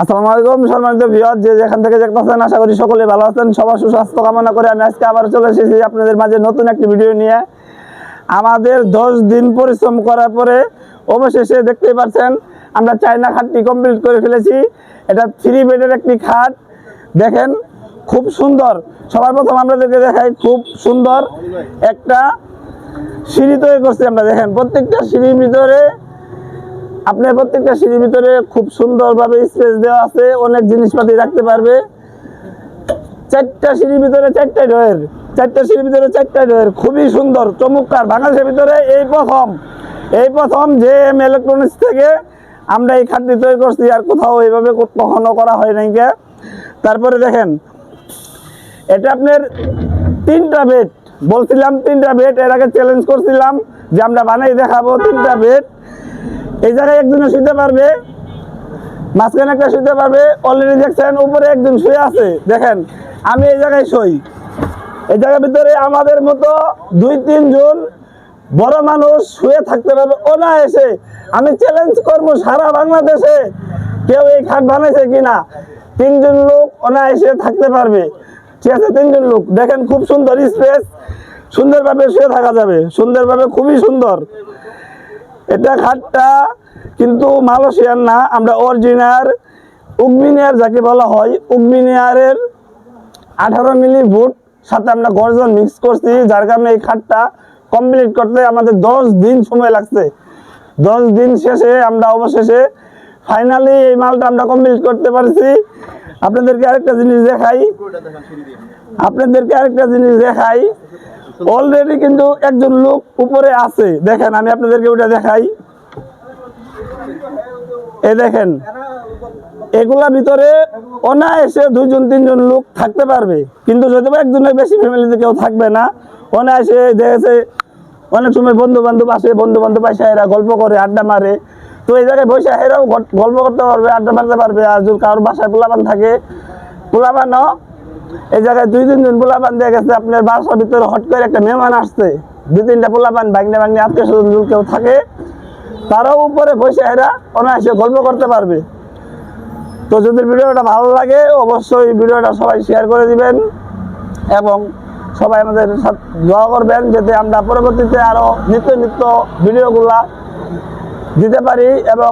আসসালামু আলাইকুম সম্মানিত ভিউয়ার, যে যেখান থেকে দেখতেছেন আশা করি সকলে ভালো আছেন। সবার সুস্বাস্থ্য কামনা করে আমি আজকে আবার চলে এসেছি আপনাদের মাঝে নতুন একটি ভিডিও নিয়ে। আমাদের দশ দিন পরিশ্রম করার পরে অবশেষে দেখতেই পাচ্ছেন, আমরা চায়না খাটটি কমপ্লিট করে ফেলেছি। এটা থ্রি বেডের একটি খাট। দেখেন, খুব সুন্দর। সবার প্রথম আপনাদেরকে দেখাই, খুব সুন্দর একটা সিঁড়ি তৈরি করছি আমরা। দেখেন, প্রত্যেকটা সিঁড়ির ভিতরে আপনার প্রত্যেকটা সিঁড়ির ভিতরে খুব সুন্দরভাবে স্পেস দেওয়া আছে, অনেক জিনিসপাতি রাখতে পারবে। চারটা সিঁড়ির ভিতরে চারটা ডয়ের চারটা সিঁড়ির ভিতরে চারটা ডয়ের খুবই সুন্দর, চমৎকার। বাংলাদেশের ভিতরে এই প্রথম এই প্রথম যে এম ইলেকট্রনিক্স থেকে আমরা এই খাদ্য তৈরি করছি, আর কোথাও এইভাবে কখনো করা হয় নাই কে তারপরে দেখেন, এটা আপনার তিনটা বেড বলছিলাম তিনটা বেড এর আগে চ্যালেঞ্জ করছিলাম যে আমরা বানাই দেখাবো তিনটা বেড এই জায়গায় একজনে শুতে পারবে, মাঝখানে একটা শুতে পারবে অলরেডি দেখছেন উপরে একজন শুয়ে আছে, দেখেন, আমি এই জায়গায় শুই। এই জায়গার ভিতরে আমাদের মতো দুই, তিনজন বড় মানুষ শুয়ে থাকতে পারবে অনায়াসে। আমি চ্যালেঞ্জ করব সারা বাংলাদেশে কেউ এই খাট বানাইছে কিনা। তিনজন লোক অনায়াসে থাকতে পারবে। ঠিক আছে, তিনজন লোক। দেখেন খুব সুন্দর স্পেস সুন্দরভাবে শুয়ে থাকা যাবে। সুন্দরভাবে খুবই সুন্দর। এটা খাটটা কিন্তু মালয়েশিয়ার না, আমরা অরিজিনাল উগমিনিয়ার যাকে বলা হয় উগমিনিয়ারের আঠারো মিলি বুট সাথে আমরা গর্জন মিক্স করছি, যার কারণে এই খাটটা কমপ্লিট করতে আমাদের দশ দিন সময় লাগছে। দশ দিন শেষে আমরা অবশেষে ফাইনালি এই মালটা আমরা কমপ্লিট করতে পারছি। আপনাদেরকে আরেকটা জিনিস দেখাই। আপনাদেরকে আরেকটা জিনিস দেখাই। অলরেডি কিন্তু একজন লোক উপরে আছে। দেখেন, আমি আপনাদেরকে ওটা দেখাই। এই দেখেন, এগুলা ভিতরে অনায়াসে দুইজন, তিনজন লোক থাকতে পারবে। কিন্তু যদি একজনের বেশি ফ্যামিলিতে কেউ থাকবে না, অনায়াসে দেখেছে, অনেক সময় বন্ধু বান্ধব আসে বন্ধু বান্ধব আসে, এরা গল্প করে, আড্ডা মারে। তো এই জায়গায় বসে এরাও গল্প করতে পারবে, আড্ডা মারতে পারবে। আর যদি কারোর বাসায় পোলাপান থাকে, পোলাপানও এই জায়গায় দুই তিনজন পোলাপান দিয়ে গেছে, আপনার বাসার ভিতরে হট করে একটা মেহমান আসছে। দুই তিনটা পোলাপান বাগনে বাগনে আত্মীয় স্বজন কেউ থাকে। তারাও উপরে বসে এরা অনায়াসে গল্প করতে পারবে। তো যদি ভিডিওটা ভালো লাগে, অবশ্যই ভিডিওটা সবাই শেয়ার করে দিবেন এবং সবাই আমাদের সাথে দোয়া করবেন যাতে আমরা পরবর্তীতে আরও নিত্য নিত্য ভিডিওগুলা দিতে পারি এবং